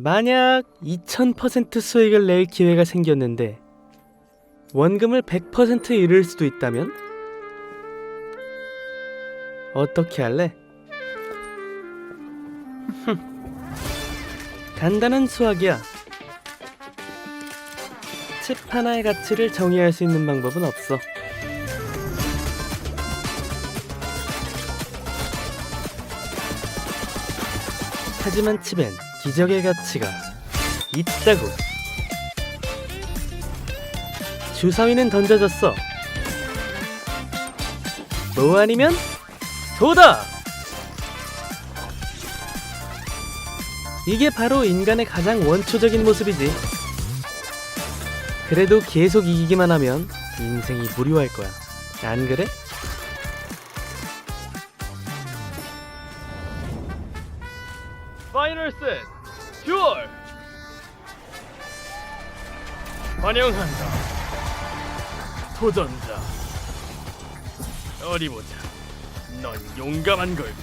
만약 2000% 수익을 낼 기회가 생겼는데 원금을 100% 잃을 수도 있다면 어떻게 할래? 간단한 수학이야. 칩 하나의 가치를 정의할 수 있는 방법은 없어. 하지만 칩엔 기적의 가치가 있다고. 주사위는 던져졌어. 뭐 아니면 도다. 이게 바로 인간의 가장 원초적인 모습이지. 그래도 계속 이기기만 하면 인생이 무료할 거야. 안 그래? 파이널 셋 듀얼! 환영한다. 도전자. 어디 보자. 넌 용감한 걸까?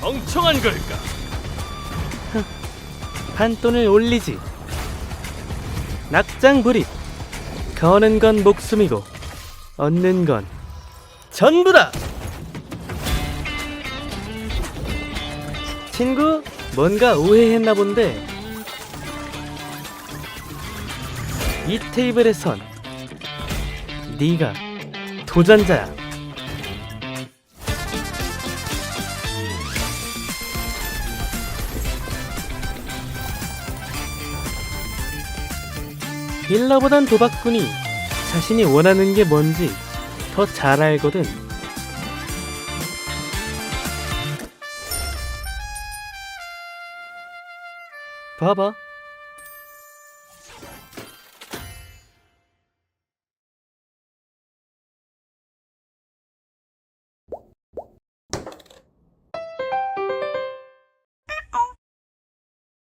멍청한 걸까? 판돈을 올리지. 낙장 불입. 거는 건 목숨이고 얻는 건 전부다. 친구, 뭔가 오해했나 본데. 이 테이블에선 네가 도전자야. 딜러보단 도박꾼이 자신이 원하는 게 뭔지 더 잘 알거든. 봐봐.